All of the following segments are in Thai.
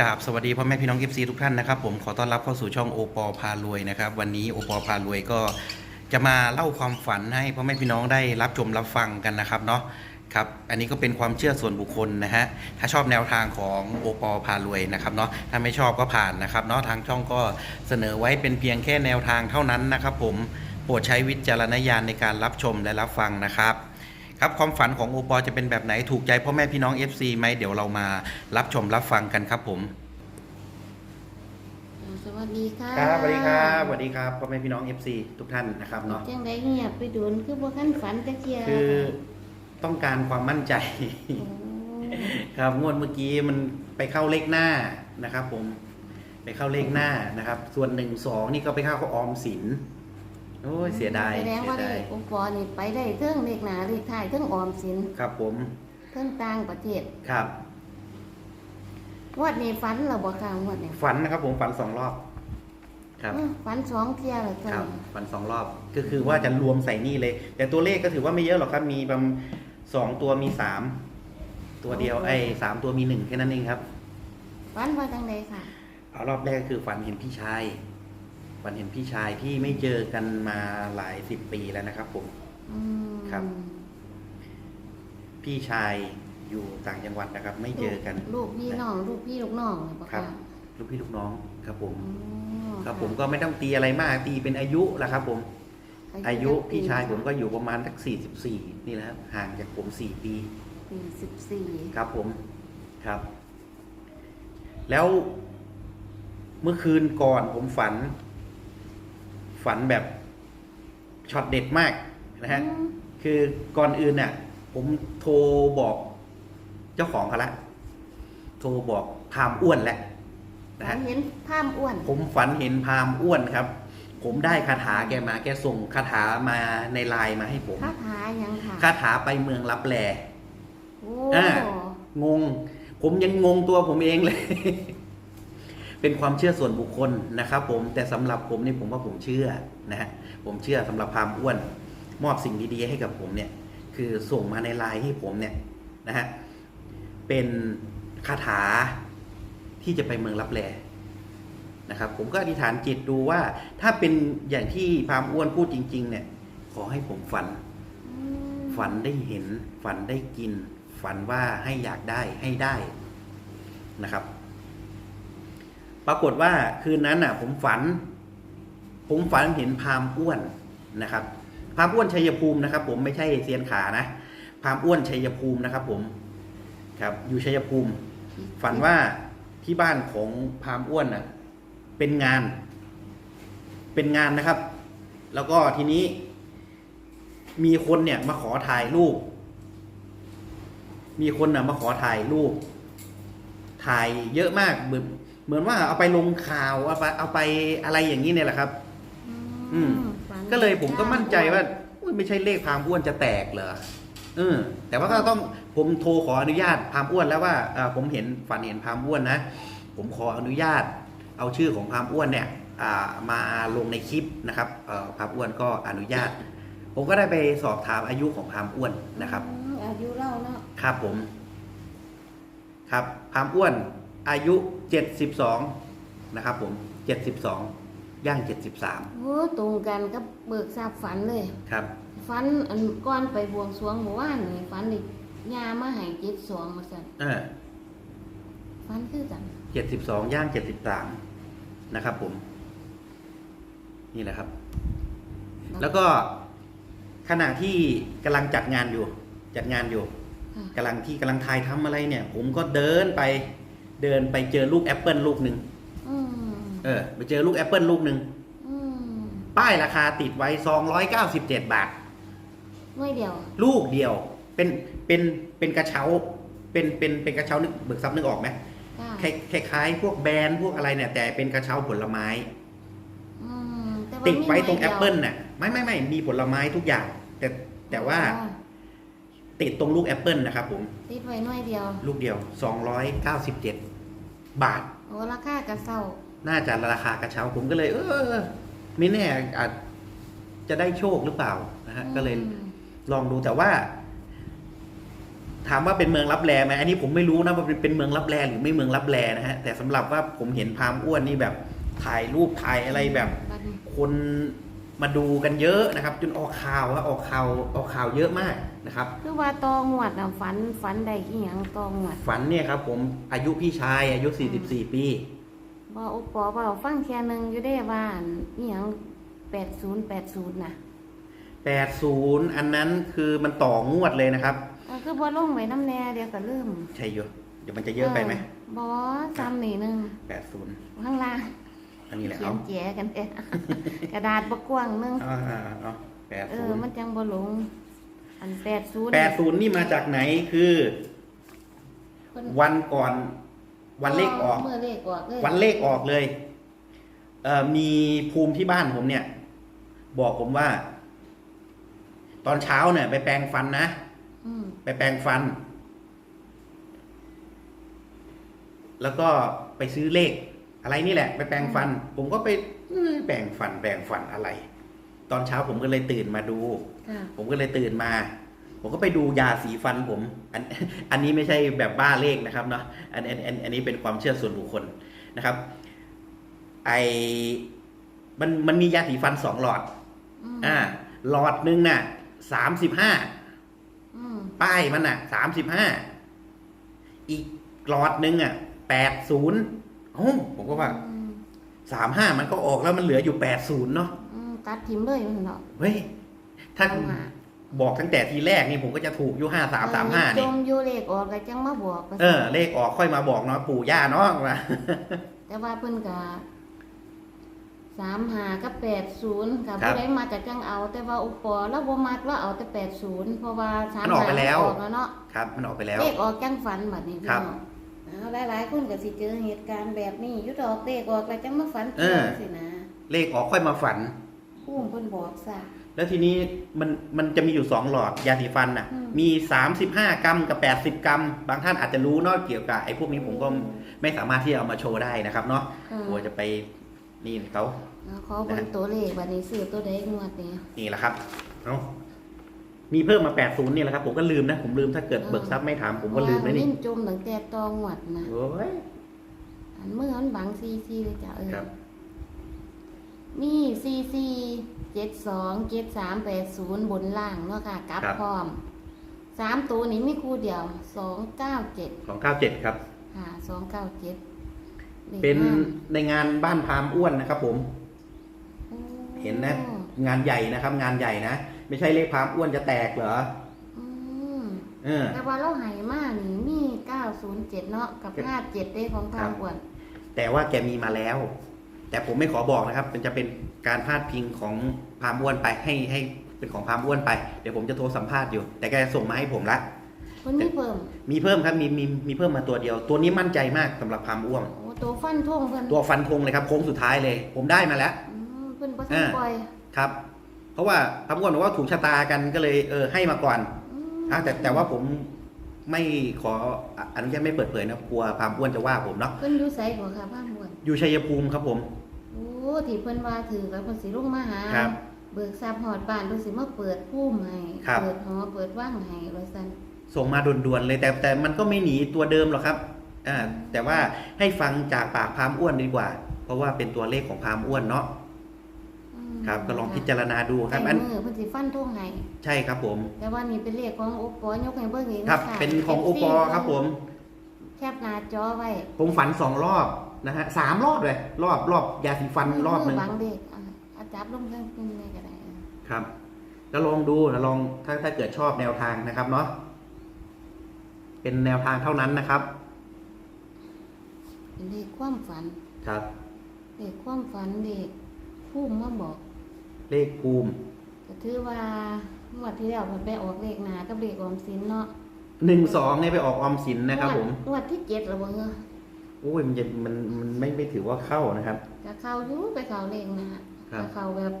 กราบสวัสดีพ่อแม่พี่น้อง FC ทุกท่านนะครับผมขอต้อนรับเข้าสู่ช่องโอปอพารวยนะครับวันนี้โอปอพารวยก็จะมาเล่าความฝันให้พ่อแม่พี่น้องได้รับชมรับฟังกันนะครับเนาะครับอันนี้ก็เป็นความเชื่อส่วนบุคคลนะฮะถ้าชอบแนวทางของโอปอพารวยนะครับเนาะถ้าไม่ชอบก็ผ่านนะครับเนาะทางช่องก็เสนอไว้เป็นเพียงแค่แนวทางเท่านั้นนะครับผมโปรดใช้วิจารณญาณในการรับชมและรับฟังนะครับ ครับความฝันของโอปอจะเป็นแบบไหนถูกใจพ่อแม่พี่น้อง FC ไหมเดี๋ยวเรามารับชมรับฟังกันครับผมอ่าสวัสดีค่ะครับสวัสดีครับสวัสดีครับพ่อแม่พี่น้อง FC ทุกท่านนะครับเนาะจังไดเงียบไปโดนคือบ่คันฝันตะเกียคือต้องการความมั่นใจ โอ้ครับงวดเมื่อกี้มันไปเข้าเลขหน้านะครับ ผม ไปเข้าเลขหน้านะครับ ส่วนหนึ่งสองนี่ก็ไปเข้าออมสิน โอ้ยเสียดายแสดงเสีว่ายเลดายของปอนี่ไปได้เทิงเลขหนาเลขท้ายเทิงออมสินครับผมเทิงต่างประเทศครับ งวดนี้ฝันเหรอบ่ค่ะงวดนี้ฝันนะครับผมฝันสองรอบ ครับ อืมฝันสองเที่ยแล้วคจ้ะรับฝันสองรอบ ก็คือว่าจะรวมใส่นี่เลย แต่ตัวเลขก็ถือว่าไม่เยอะหรอกครับ มีประมาณสองตัวมีสามตัวเดียวไอ้สามตัวมีหนึ่งแค่นั้นเองครับ ฝันว่าจังไดค่ะ เอารอบแรกก็คือฝันเห็นพี่ชาย ฝันเห็นพี่ชายที่ไม่เจอกันมาหลายสิบปีแล้วนะครับผม อืมครับ พี่ชายอยู่ต่างจังหวัดนะครับ ไม่เจอกัน ลูกพี่น้องลูกพี่ลูกน้องเลยบ่ครับค่ะลูกพี่ลูกน้องครับผม อ๋อครับผมก็ไม่ต้องตีอะไรมาก ตีเป็นอายุแหละครับ ผม อายุพี่ชายผมก็อยู่ประมาณสักสี่สิบสี่นี่แหละครับห่างจากผมสี่ปีปีสิบสี่ครับผมครับ แล้วเมื่อคืนก่อนผมฝัน ฝันแบบช็อตเด็ดมากนะฮะอืมคือก่อนอื่นเนี่ยผมโทรบอกเจ้าของเขาละ โทรบอกพราหมณ์อ้วนแหละนะฝัฮะนเห็นภาพอ้วน ผมฝันเห็นพราหมณ์อ้วนครับ ผมได้คาถาแกมาแกส่งคาถามาในไลน์มาให้ผม คาถายังค่ะคาถาไปเมืองลับแล โอ้อ่า งง ผมยังงงตัวผมเองเลย เป็นความเชื่อส่วนบุคคลนะครับ ผมแต่สำหรับผมนี่ผมว่าผมเชื่อนะฮะผมเชื่อสำหรับพามอ้วน มอบสิ่งดีๆให้กับผมเนี่ย คือส่งมาในไลน์ให้ผมเนี่ยนะฮะเป็นคาถาที่จะไปเมืองลับแลนะครับ ผมก็อธิษฐานจิตดูว่า ถ้าเป็นอย่างที่พามอ้วนพูดจริง ๆ เนี่ย ขอให้ผมฝัน ฝันได้เห็น ฝันได้กิน ฝันว่าให้อยากได้ให้ได้นะครับ ปรากฏว่าคืนนั้นน่ะ ผมฝัน ผมฝันเห็นพามอ้วนนะครับ พามอ้วนชัยภูมินะครับ ผมไม่ใช่เซียนขานะพามอ้วนชัยภูมินะครับ ผมครับ อยู่ชัยภูมิ ฝันว่าที่บ้านของพามอ้วนน่ะ เป็นงาน เป็นงานนะครับ แล้วก็ทีนี้ มีคนเนี่ยมาขอถ่ายรูป มีคนน่ะมาขอถ่ายรูป ถ่ายเยอะมาก เหมือนเหมือนว่าเอาไปลงข่าวเอาไปเอาไปอะไรอย่างนี้เนี่ยแหละครับ อืม ฝันก็เลยผมก็มั่นใจว่าอุ๊ยไม่ใช่เลขพามอ้วนจะแตกเหรอเออแต่ว่าก็ต้องผมโทรขออนุญาตพามอ้วนแล้วว่าเอ่อผมเห็นฝันเห็นพามอ้วนนะผมขออนุญาต เอาชื่อของพามอ้วนเนี่ยอ่ามาลงในคลิปนะครับเอ่อพามอ้วนก็อนุญาต ผมก็ได้ไปสอบถามอายุของพามอ้วนนะครับ อืมอายุเล่าเนาะครับผม ครับพามอ้วนอายุ เจ็ดสิบสองนะครับผมเจ็ดสิบสองย่างเจ็ดสิบสามโอ้ตรงกันกับเบิกทราบฝันเลย ครับ ฝันอันก้อนไปบวงสรวงหมู่บ้านนี่ฝันอีกยามาให้เจ็ดสองมาสั่นเออ ฝันคือกันเจ็ดสิบสองย่างเจ็ดสิบสามนะครับผม นี่แหละครับ แล้วก็ขณะที่กำลังจัดงานอยู่ จัดงานอยู่ ค่ะ กำลังที่กำลังถ่ายทำอะไรเนี่ย ผมก็เดินไป เดินไปเจอลูกแอปเปิลลูกหนึ่งอืมเออ ไปเจอลูกแอปเปิลลูกหนึ่งอืมป้ายราคาติดไว้สองร้อยเก้าสิบเจ็ดบาทหน่วยเดียว ลูกเดียว เป็นเป็นเป็นกระเช้า เป็นเป็นเป็นกระเช้านึกเบิกซับนึกออกไหมค่ะคล้ายคล้ายๆพวกแบรนด์พวกอะไรเนี่ยแต่เป็นกระเช้าผลไม้อืมแต่ว่าติดไว้ตรงมีหแอน่วยปดียวเปิลน่ะไม่ไม่ไม่มีผลไม้ทุกอย่าง แต่แต่ว่าอ๋อ ติดตรงลูกแอปเปิลนะครับผมติดไว้หน่วยเดียว ลูกเดียว 297 บาท โอ้ราคากระเซ้าน่าจะราคากระเช้าผมก็เลย เออไม่แน่อาจจะได้โชคหรือเปล่านะฮะก็เลยอืมลองดูแต่ว่า ถามว่าเป็นเมืองรับแลไหมอันนี้ผมไม่รู้นะว่าเป็นเป็นเมืองรับแลหรือไม่เมืองรับแลนะฮะแต่สำหรับว่าผมเห็นพราหมณ์อ้วนนี่แบบ ถ่ายรูปถ่ายอะไรแบบ บัดนี้คนมาดูกันเยอะนะครับ จนออกข่าวว่าออกข่าวออกข่าวเยอะมาก นะครับคือว่าตองวดน่ะฝันฝันได้อีหยังตองวดฝันเนี่ยครับผมอายุพี่ชายอายุ 44 ปี บ่อุปปอเว้าฟังแค่ยหนึงอยู่ได้ว่าอันอีหยัง8080น่ะ80 อันนั้นคือมันต่องวดเลยนะครับก็คือบ่ลงไว้น้ำแน่เดี๋ยวก็ลืมใช่เยอะเดี๋ยวมันจะเยอะไปไหมบ่ซ้ำนี่หนึง80 ข้างล่างอันนี้แหละเขียเอานแจกันเด้ กระดาษบ่กว้างหนึงเอาเอาเอาเออ มันจังบ่หลง อัน80 80 80นี่มาจากไหนคือเพิ่นวันก่อน วันเลขออก เมื่อเลขออกเลยวันเลขออกเลยเอ่อมีภูมิที่บ้านผมเนี่ย บอกผมว่า ตอนเช้าเนี่ย ไปแปรงฟันนะอืมไปแปรงฟัน แล้วก็ไปซื้อเลข อะไรนี่แหละ ไปแปรงฟัน ผมก็ไปอืมแปรงฟัน แปรงฟันอะไร ตอนเช้าผมก็เลยตื่นมาดู ค่ะ ผมก็เลยตื่นมา ผมก็ไปดูยาสีฟันผม อันอันนี้ไม่ใช่แบบบ้าเลขนะครับเนาะอันอันอันอันนี้เป็นความเชื่อส่วนบุคคลนะครับ ไอมันมันมียาสีฟันสองหลอด อืมอ่า หลอดหนึ่งน่ะสามสิบห้าอืมป้ายมันน่ะสามสิบห้าอีกหลอดหนึ่งอะแปดศูนย์โอ้ผมก็ว่าอืมสามห้ามันก็ออกแล้วมันเหลืออยู่แปดศูนย์เนาะ อืม ตัดทิมเลยมันเนาะเฮ้ย ถ้าเอมาบอกตั้งแต่ทีแรกนี่ผมก็จะถูกอยู่ห้าสามสามห้าจนี่ มอยู่เลขออกก็จังมาบอกว่าเออ เลขออกค่อยมาบอกเนาะปู่ย่าเนาะว่า แต่ว่าเพิ่นก็สามหากับแปดศูนย์กับครับผู้ใดมาจากจังเอา แต่ว่าอุปปอแล้วบ่มักว่าเอาแต่แปดศูนย์เพราะว่าสามมันออกไปแล้ว ออกแล้วเนาะ ครับ มันออกไปแล้ว เลขออกจังฝันบัดนี้พี่ครับน้องเอาหลายๆคนก็สิเจอเหตุการณ์แบบนี้อยู่ดอกเลขออกแล้วจังมาฝันเออ สินะเลขออกค่อยมาฝัน ผู้เพิ่นบอกซะ แล้วทีนี้มันมันจะมีอยู่สองหลอดยาสีฟันน่ะ อืม มีสามสิบห้ากรัมกับแปดสิบกรัม บางท่านอาจจะรู้เนาะเกี่ยวกับไอ้พวกนี้ผมก็ไม่สามารถที่จะเอามาโชว์ได้นะครับเนาะค่ะกลัวจะไปนี่เขา เอาขอเบิ่งตัวเลขบัดนี้ซื้อตัวใดงวดนี้ นี่แหละครับเนาะมีเพิ่มมาแปดศูนย์นี่แหละครับ ผมก็ลืมนะ ผมลืมถ้าเกิดเบิกทรัพย์ไม่ถามผมก็ลืมเลยนี่ว่าจมตั้งแต่ตองวดนะโอ้ย อันเมื่อมันบังซีซีเลยจ้ะเออครับ มีซีซีเจ็ดสองเจ็ดสามแปดศูนย์บนล่างเนาะค่ะกลับครับ พร้อมสามตัวนี้มีคู่เดียวสองเก้าเจ็ดสองเก้าเจ็ดครับ ค่ะสองเก้าเจ็ดเป็นในงานบ้านพราหมณ์อ้วนนะครับผม เห็นนะ งานใหญ่นะครับ งานใหญ่นะ ไม่ใช่เลขพราหมณ์อ้วนจะแตกเหรออืมเออ แต่ว่าเราใหายมากนี่มีเก้าศูนย์เจ็ดเนาะกับห้าเจ็ดได้ของทางอ้วนแต่ว่าแกมีมาแล้ว แต่ผมไม่ขอบอกนะครับมันจะเป็นการพาดพิงของพราหมณ์อ้วนไปให้ให้เป็นของพราหมณ์อ้วนไป เดี๋ยวผมจะโทรสัมภาษณ์อยู่ แต่แกส่งมาให้ผมละคนนี้เพิ่มมีเพิ่มครับมีมีมีเพิ่มมาตัวเดียว ตัวนี้มั่นใจมากสำหรับพราหมณ์อ้วนโอ้ตัวฟันท่งเพิ่นตัวฟันธงเลยครับโค้งสุดท้ายเลย ผมได้มาแล้ว อืมเพิ่นบ่ทันอ่าปล่อยครับ เพราะว่าพราหมณ์อ้วนบอกว่าถูกชะตากันก็เลยเออให้มาก่อนอืมอะแต่แต่ว่าผมไม่ขออนุญาตไม่เปิดเผยนะกลัวพราหมณ์อ้วนจะว่าผมเนาะ เพิ่นอยู่ไสบ่ค่ะบ้าน อ้วนอยู่ชัยภูมิครับผม โอ้ที่เพิ่นว่าถือกับเพิ่นสิลงมาหาครับ เบิกทรัพย์หอดบ้านเพิ่นสิมาเปิดภูมิให้ครับ เปิดหอเปิดว่างให้ว่าซั่นส่งมาด่วนๆเลยแต่แต่มันก็ไม่หนีตัวเดิมหรอกครับอ่าแต่ว่าให้ฟังจากปากพราหมณ์อ้วนดีกว่า เพราะว่าเป็นตัวเลขของพราหมณ์อ้วนเนาะอืมครับ ก็ลองพิจารณาดูคใส่รับ อันมือเพิ่นสิฟันท่งให้ใช่ครับผม แต่ว่านี่เป็นเลขของโอปอยกให้เบิ่งเองครับะเป็นของโอปอครับผม แคปหน้าจอไว้ ผมฝันสองรอบ นะฮะสามรอบเลย รอบรอบยาสีฟันรอบหนึ่งมืบังเด็กอะเอาจับลงข้างเป็นไงก็ได้เออครับ แล้วลองดูแล้วลองถ้าถ้าเกิดชอบแนวทางนะครับเนาะเป็นแนวทางเท่านั้นนะครับเป็นเลขความฝัน ครับเลขความฝันเลขภูมิมาบอกเลขภูมิก็ถือว่างวดที่แล้วมันไปออกเลขหนากับเลขออมสินเนาะหนึ่งสองเนี่ยไปออกออมสินนะครับผม งวดที่เจ็ดแล้วบ่เงอโอ้ยมันจะมันมันไม่ไม่ถือว่าเข้านะครับ ก็เข้าอยู่ไปเข้าเลขหนาครับ ก็เข้าแบบ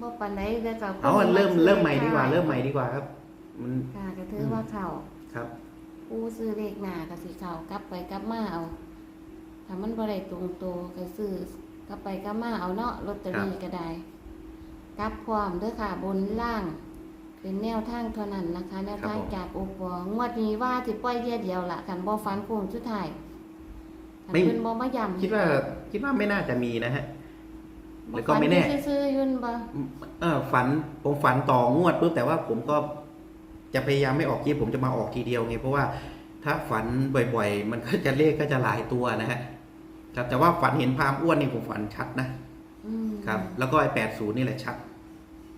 บ่ปานใดแต่ก็เอาเริ่มเริ่มใหม่ดีกว่า เริ่มใหม่ดีกว่าครับ มันค่ะก็ถือว่าเข้าครับผู้ซื้อเลขหนาก็สิเข้ากลับไปกลับมาเอาถ้ามันบ่ได้ตรงโตวก็ซื้อกลับไปกลับมาเอาเนาะลอตเตอรี่ก็ได้กลับพร้อมเด้อค่ะบนล่าง เป็นแนวทางเท่านั้นนะคะ แนวทางครับผม จากโอปองวดนี้ว่าสิปล่อยเดียวเดียวละกันบ่ฟันโค้งสุดท้ายคัน ไม่ เพิ่นบ่มาย้ำคิดว่าคิดว่าไม่น่าจะมีนะฮะบ่แล้วก็ไม่แน่ฟัซื่อๆอยุ่นบ่เออฝันผมฝันต่องวดปุ๊บแต่ว่าผมก็จะพยายามไม่ออกคลิปผมจะมาออกทีเดียวไงเพราะว่าถ้าฝันบ่อย ๆ มันก็จะเลขก็จะหลายตัวนะฮะครับแต่ว่าฝันเห็นพามอ้วนนี่ผมฝันชัดนะอืมครับ แล้วก็ไอ้แปดศูนย์นี่แหละชัด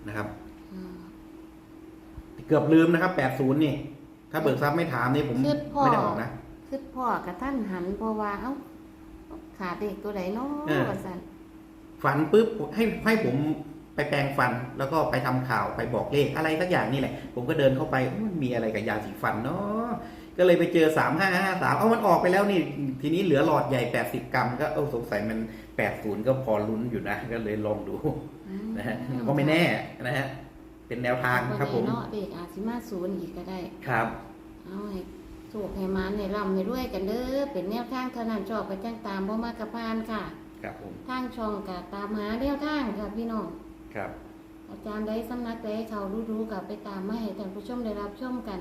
นะครับ อืม เกือบลืมนะครับแปดศูนย์นี่ ถ้าเบิกทรัพย์ไม่ถามนี่ผมคือพ่อ ไม่ได้ออกนะ คือพ่อกับท่านหันเพราะว่าเอ้าขาดเด็กตัวใดเนาะเออ ว่าซั่นฝันปุ๊บให้ให้ผมไปแปรงฟัน แล้วก็ไปทำข่าวไปบอกเลขอะไรสักอย่างนี่แหละ ผมก็เดินเข้าไปเอ้ยมันมีอะไรกับยาสีฟันเนาะก็เลยไปเจอสามห้าห้าสามเอามันออกไปแล้วนี่ ทีนี้เหลือหลอดใหญ่แปดสิบกรัมก็เออสงสัยมันแปดศูนย์ก็พอลุ้นอยู่นะ ก็เลยลองดูอืมนะฮะก็ไม่แน่นะฮะเป็นแนวทางครับผม เนาะเด็กอาจสิมาศูนย์อีกก็ได้ ครับ เอาให้ สูกให้มันให้ร่ำให้รวยกันเด้อเป็นแนวทางเท่านั้นชอบไปจ้างตามบ่มากระพานค่ะ ครับผม ทางช่องกะตามหาแนวทางค่ะพี่น้อง ครับ อาจารย์ได้สำนักได้เขารู้ๆกับไปตามมาให้ท่านผู้ชมได้รับชมกัน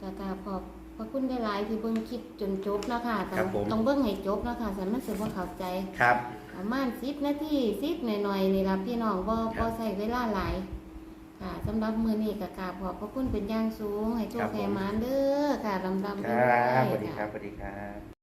กะกราบขอบพระคุณได้หลายที่เบิ่งคลิปจนจบเนาะค่ะต้ครัองบผม ต้องเบิ่งให้จบเนาะค่ะสันมันสิบ่เข้าใจ ครับ ประมาณ10นาที10หน่อยๆนี่ล่ะพี่น้องบ่ครับ บ่ใช้เวลาหลาย ค่ะสำหรับมื้อนี้ก็กราบขอบพระคุณเป็นอย่างสูง ให้โชครัคบผมให้หมานเด้อค่ะลำๆคไปรัเรื่บอยสวัสดีๆครัค่ะบสวัสดีครับ